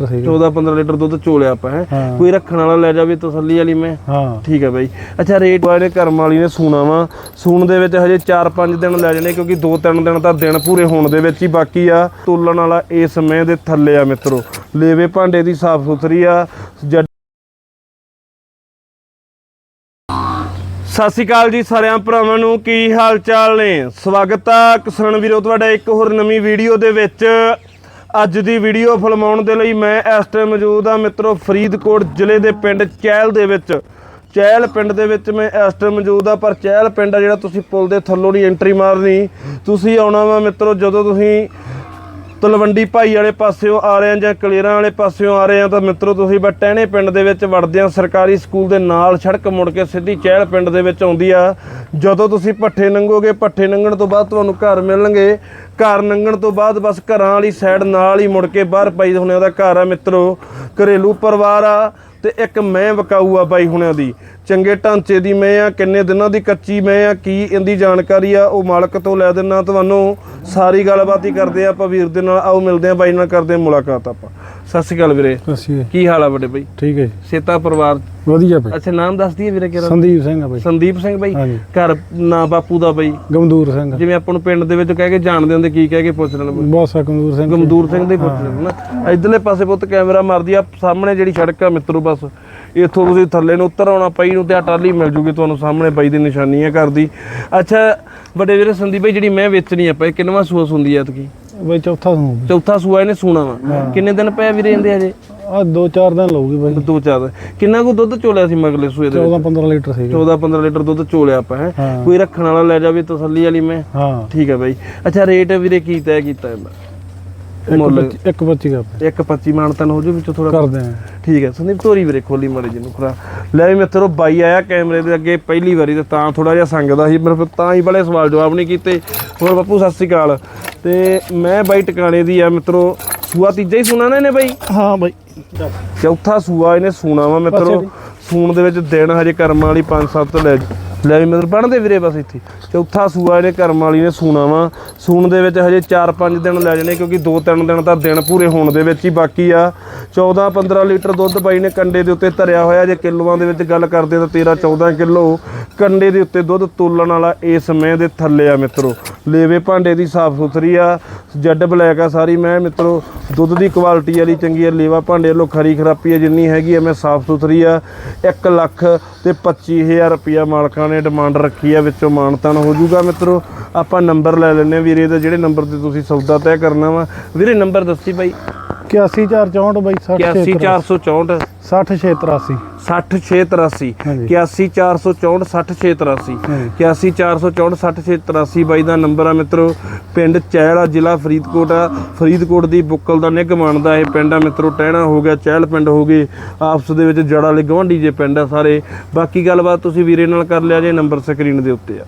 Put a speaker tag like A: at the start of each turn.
A: Litre ਸੀਗੇ।
B: 14 15 litre ਦੁੱਧ ਚੋਲਿਆ ਆਪਾਂ ਹੈ।
A: ਹਾਂ।
B: ਕੋਈ ਰੱਖਣ ਵਾਲਾ ਲੈ ਜਾਵੇ ਤਸੱਲੀ ਵਾਲੀ ਮੈਂ।
A: ਹਾਂ।
B: ਠੀਕ ਹੈ ਬਾਈ। ਅੱਛਾ ਰੇਟ ਵਾਲੇ ਕਰਮ ਵਾਲੀ ਨੇ ਸੂਣਾ ਵਾ। ਸੂਣ ਦੇ ਵਿੱਚ ਹਜੇ 4-5 ਦਿਨ ਲੈ ਜਾਣੇ ਕਿਉਂਕਿ 2-3 ਦਿਨ ਤਾਂ ਦਿਨ ਪੂਰੇ ਹੋਣ ਦੇ ਵਿੱਚ ਹੀ ਬਾਕੀ ਆ। ਤੋਲਣ ਵਾਲਾ ਇਸ ਸਮੇਂ ਦੇ ਥੱਲੇ ਆ ਮਿੱਤਰੋ। ਲੇਵੇ ਭਾਂਡੇ ਦੀ ਸਾਫ਼ ਸੁਥਰੀ ਆ। ਜੱਡ- ਸਤਿ ਸ਼੍ਰੀ ਅਕਾਲ ਜੀ ਸਾਰਿਆਂ ਭਰਾਵਾਂ ਨੂੰ। ਕੀ ਹਾਲ ਚਾਲ ਨੇ? ਸਵਾਗਤ ਆ ਕਿਸਾਨ ਵੀਰੋ ਤੁਹਾਡਾ ਇੱਕ ਹੋਰ ਨਵੀਂ ਵੀਡੀਓ ਦੇ ਵਿੱਚ। ਅੱਜ ਦੀ ਵੀਡੀਓ ਫਿਲਮਾਉਣ ਦੇ ਲਈ ਮੈਂ ਇਸ ਟਾਈਮ ਮੌਜੂਦ ਆ ਮਿੱਤਰੋ ਫਰੀਦਕੋਟ ਜ਼ਿਲ੍ਹੇ ਦੇ ਪਿੰਡ ਚਹਿਲ ਦੇ ਵਿੱਚ। ਚਹਿਲ ਪਿੰਡ ਦੇ ਵਿੱਚ ਮੈਂ ਇਸ ਟਾਈਮ ਮੌਜੂਦ ਆ ਪਰ ਚਹਿਲ ਪਿੰਡ ਆ ਜਿਹੜਾ ਤੁਸੀਂ ਪੁਲ ਦੇ ਥੱਲੋਂ ਨਹੀਂ ਐਂਟਰੀ ਮਾਰਨੀ। ਤੁਸੀਂ ਆਉਣਾ ਵਾ ਮਿੱਤਰੋ, ਜਦੋਂ ਤੁਸੀਂ ਤਲਵੰਡੀ ਭਾਈ ਵਾਲੇ ਪਾਸਿਓਂ ਆ ਰਹੇ ਆ ਜਾਂ ਕਲੇਰਾਂ ਵਾਲੇ ਪਾਸਿਓਂ ਆ ਰਹੇ ਆ ਤਾਂ ਮਿੱਤਰੋ ਤੁਸੀਂ ਬਸ ਟਹਿਣੇ ਪਿੰਡ ਦੇ ਵਿੱਚ ਵੜਦੇ ਆ ਸਰਕਾਰੀ ਸਕੂਲ ਦੇ ਨਾਲ ਸੜਕ ਮੁੜ ਕੇ ਸਿੱਧੀ ਚਹਿਲ ਪਿੰਡ ਦੇ ਵਿੱਚ ਆਉਂਦੀ ਆ। ਜਦੋਂ ਤੁਸੀਂ ਪੱਠੇ ਲੰਘੋਗੇ ਪੱਠੇ ਲੰਘਣ ਤੋਂ ਬਾਅਦ ਤੁਹਾਨੂੰ ਘਰ ਮਿਲਣਗੇ। ਘਰ ਲੰਘਣ ਤੋਂ ਬਾਅਦ ਬਸ ਘਰਾਂ ਵਾਲੀ ਸਾਈਡ ਨਾਲ ਹੀ ਮੁੜ ਕੇ ਬਾਹਰ ਪਈ ਹੁਣਿਆਂ ਦਾ ਘਰ ਆ ਮਿੱਤਰੋ। ਘਰੇਲੂ ਪਰਿਵਾਰ ਆ। ਤੇ ਇੱਕ ਮੈਂ ਵਕਾਊ ਆ ਬਾਈ ਹੁਣਿਆਂ ਦੀ। ਚੰਗੇ ਢਾਂਚੇ ਦੀ ਮੈਂ ਆ ਕਿੰਨੇ ਦਿਨਾਂ ਦੀ ਕੱਚੀ ਮੈਂ ਆ ਕੀ ਇਹਦੀ ਜਾਣਕਾਰੀ ਆ ਉਹ ਮਾਲਕ ਤੋਂ ਲੈ ਦਿੰਨਾ ਤੁਹਾਨੂੰ। ਸਾਰੀ ਗੱਲਬਾਤ ਹੀ ਕਰਦੇ ਆ ਆਪਾਂ ਵੀਰ ਦੇ ਨਾਲ। ਆਓ ਮਿਲਦੇ ਆ ਬਾਈ ਨਾਲ ਕਰਦੇ ਆ ਮੁਲਾਕਾਤ ਆਪਾਂ। ਸਤਿ ਸ਼੍ਰੀ ਅਕਾਲ ਵੀਰੇ। ਕੀ ਹਾਲ ਆ ਵੱਡੇ ਬਾਈ?
A: ਠੀਕ ਹੈ ਜੀ।
B: ਸੇਤਾ ਪਰਿਵਾਰ
A: ਵਧੀਆ ਭਾਈ।
B: ਅੱਛਾ ਨਾਮ ਦੱਸ ਦਈਏ ਵੀਰੇ ਕਿਹੜਾ?
A: ਸੰਦੀਪ ਸਿੰਘ ਆ ਭਾਈ।
B: ਸੰਦੀਪ ਸਿੰਘ ਬਾਈ
A: ਹਾਂਜੀ।
B: ਘਰ ਨਾ ਬਾਪੂ ਦਾ ਬਾਈ
A: ਗਮਦੂਰ ਸਿੰਘ।
B: ਜਿਵੇਂ ਆਪਾਂ ਨੂੰ ਪਿੰਡ ਦੇ ਵਿੱਚ ਕਹਿ ਕੇ ਜਾਣਦੇ ਹੁੰਦੇ ਕੀ ਕਹਿ ਕੇ ਪੁੱਛ ਲੈਣ ਬਾਈ?
A: ਬਹੁਤ ਸਾ ਗਮਦੂਰ ਸਿੰਘ।
B: ਗਮਦੂਰ ਸਿੰਘ ਦੇ ਪੁੱਛ ਲੈਣ ਨਾ। ਇਧਰਲੇ ਪਾਸੇ ਪੁੱਤ ਕੈਮਰਾ ਮਾਰਦੀ ਆ ਸਾਹਮਣੇ ਜਿਹੜੀ ਸੜਕ ਆ ਮਿੱਤਰੋ ਬਸ। ਇੱਥੋਂ ਤੁਸੀਂ ਥੱਲੇ ਨੂੰ ਉੱਤਰ ਆਉਣਾ ਪਈ ਨੂੰ ਤੇ ਆ ਟਾਲੀ ਮਿਲ ਜੂਗੀ ਤੁਹਾਨੂੰ ਸਾਹਮਣੇ ਬਾਈ ਦੀ ਨਿਸ਼ਾਨੀ ਆ ਘਰ ਦੀ। ਅੱਛਾ ਵੱਡੇ ਵੀਰੇ ਸੰਦੀਪ ਬਾਈ ਜਿਹੜੀ ਮੈਂ ਵੇਚਣੀ ਆ ਪਈ ਕਿੰਨਵਾਂ ਸੂਆ ਸੁੰਦੀ ਆ ਤਕੀ
A: ਬਈ ਚੌਥਾ ਨੂੰ
B: ਚੌਥਾ ਸੂਆ ਇਹਨੇ ਸੂਣਾ ਵਾ। ਕਿੰਨੇ ਦਿਨ ਪਏ ਵੀਰੇ ਇਹਦੇ ਹਜੇ?
A: ਆ ਦੋ ਚਾਰ ਦਿਨ ਲਊਗੀ ਬਾਈ।
B: ਦੋ ਚਾਰ। ਕਿੰਨਾ ਕੁ ਦੁੱਧ ਚੋਲਿਆ ਸੀ ਮਗਲੇ ਸੂਏ ਦੇ
A: 14 15 ਲੀਟਰ ਸੀਗੇ।
B: 14 15 ਲੀਟਰ ਦੁੱਧ ਚੋਲਿਆ ਆਪਾਂ ਹੈ?
A: ਹਾਂ।
B: ਕੋਈ ਰੱਖਣ ਵਾਲਾ ਲੈ ਜਾਵੇ ਤਸੱਲੀ ਵਾਲੀ ਮੈਂ?
A: ਹਾਂ।
B: ਠੀਕ ਹੈ ਬਾਈ। ਅੱਛਾ ਰੇਟ ਵੀਰੇ ਕੀ ਤੈਅ ਕੀਤਾ ਇਹਦਾ? ਮੁੱਲ।
A: ਬੱਚੀ- ਇੱਕ ਬੱਚੀ ਦਾ ਭਾਈ।
B: ਇੱਕ 25 ਮਾਨਤਨ ਹੋ ਜੂ ਵਿੱਚੋਂ ਥੋੜਾ
A: ਕਰਦੇ ਆ
B: ਠੀਕ ਹੈ ਸੰਦੀਪ ਤੋਰੀ ਵੀਰੇ ਖੋਲੀ ਮਾਰੇ ਜੀ ਨੂੰ ਖਰਾ। ਲੈ ਵੀ ਮਿੱਤਰੋ ਬਾਈ ਆਇਆ ਕੈਮਰੇ ਦੇ ਅੱਗੇ ਪਹਿਲੀ ਵਾਰੀ ਤੇ ਤਾਂ ਥੋੜਾ ਜਿਹਾ ਸੰਗਦਾ ਸੀ ਫਿਰ ਤਾਂ ਹੀ ਬੜੇ ਸਵਾਲ ਜਵਾਬ ਨਹੀਂ ਕੀਤੇ। ਹੋਰ ਬਾਪੂ ਸਤਿ ਸ੍ਰੀ ਅਕਾਲ। ਤੇ ਮੈਂ ਬਾਈ ਟਿਕਾਣੇ ਦੀ ਆ ਮਿੱਤਰੋ ਸੂਆ ਤੀਜਾ ਹੀ ਸੁਣਾ ਨਾ ਬਾਈ?
A: ਹਾਂ ਬਾਈ।
B: ਚੌਥਾ ਸੂਆ ਇਹਨੇ ਸੂਣਾ ਵਾ ਮਿੱਤਰੋ ਸੂਣ ਦੇ ਵਿੱਚ ਦਿਨ ਹਜੇ ਕਰਮ ਵਾਲੀ 5-7 ਲੈ ਲੈ ਵੀ ਮਤਲਬ ਬਣਦੇ ਵੀਰੇ ਬਸ ਇੱਥੇ। ਚੌਥਾ ਸੂਆ ਇਹਨੇ ਕਰਮ ਵਾਲੀ ਨੇ ਸੂਣਾ ਵਾ। ਸੂਣ ਦੇ ਵਿੱਚ ਹਜੇ 4-5 ਦਿਨ ਲੈ ਜਾਣੇ ਕਿਉਂਕਿ 2-3 ਦਿਨ ਤਾਂ ਦਿਨ ਪੂਰੇ ਹੋਣ ਦੇ ਵਿੱਚ ਹੀ ਬਾਕੀ ਆ। 14-15 ਲੀਟਰ ਦੁੱਧ ਬਾਈ ਨੇ ਕੰਡੇ ਦੇ ਉੱਤੇ ਧਰਿਆ ਹੋਇਆ। ਜੇ ਕਿਲੋਆਂ ਦੇ ਵਿੱਚ ਗੱਲ ਕਰਦੇ ਤਾਂ 13-14 ਕਿਲੋ। ਕੰਡੇ ਦੇ ਉੱਤੇ ਦੁੱਧ ਤੋਲਣ ਵਾਲਾ ਇਸ ਸਮੇਂ ਦੇ ਥੱਲੇ ਆ ਮਿੱਤਰੋ। ਲੇਵੇ ਭਾਂਡੇ ਦੀ ਸਾਫ਼ ਸੁਥਰੀ ਆ। ਜੱਡ ਬਲੈਕ ਆ ਸਾਰੀ। ਮੈਂ ਮਿੱਤਰੋ, ਦੁੱਧ ਦੀ ਕੁਆਲਿਟੀ ਵਾਲੀ ਚੰਗੀ ਆ। ਲੇਵਾ ਭਾਂਡੇ ਵੱਲੋਂ ਖਰੀ ਖਰਾਪੀ ਆ। ਜਿੰਨੀ ਹੈਗੀ ਆ, ਮੈਂ ਸਾਫ਼ ਸੁਥਰੀ ਆ। 1 ਲੱਖ ਤੇ 25000 ਰੁਪਿਆ ਮਾਲਕਾਂ ਨੇ ਡਿਮਾਂਡ ਰੱਖੀ ਆ ਵਿੱਚੋਂ ਮਾਨਤਾਨ ਹੋ ਜਾਊਗਾ ਮਿੱਤਰੋ ਆਪਾਂ ਨੰਬਰ ਲੈ ਲੈਣੇ ਆ ਵੀਰੇ ਦਾ ਜਿਹੜੇ ਨੰਬਰ ਤੇ ਤੁਸੀਂ ਸੌਦਾ ਤੈਅ ਕਰਨਾ ਵਾ। ਵੀਰੇ ਨੰਬਰ ਦੱਸੀ ਬਾਈ।
A: 81464 ਬਾਈ
B: 81464
A: 60683
B: 60683
A: ਹਾਂਜੀ।
B: 81464 60683
A: ਹਾਂਜੀ।
B: 81464 60683 ਬਾਈ ਦਾ ਨੰਬਰ ਆ ਮਿੱਤਰੋ। ਪਿੰਡ ਚਹਿਲ ਆ, ਜ਼ਿਲ੍ਹਾ ਫਰੀਦਕੋਟ ਆ। ਫਰੀਦਕੋਟ ਦੀ ਬੁੱਕਲ ਦਾ ਨਿੱਘ ਮੰਨਦਾ ਇਹ ਪਿੰਡ ਆ। ਮਿੱਤਰੋ, ਟਹਿਣਾ ਹੋ ਗਿਆ, ਚਹਿਲ ਪਿੰਡ ਹੋ ਗਏ। ਆਪਸ ਦੇ ਵਿੱਚ ਜੜਾ ਵਾਲੇ ਗਵਾਂਢੀ ਜੇ ਪਿੰਡ ਆ ਸਾਰੇ। ਬਾਕੀ ਗੱਲਬਾਤ ਤੁਸੀਂ ਵੀਰੇ ਨਾਲ ਕਰ ਲਿਆ ਜੇ, ਨੰਬਰ ਸਕਰੀਨ ਦੇ ਉੱਤੇ ਆ।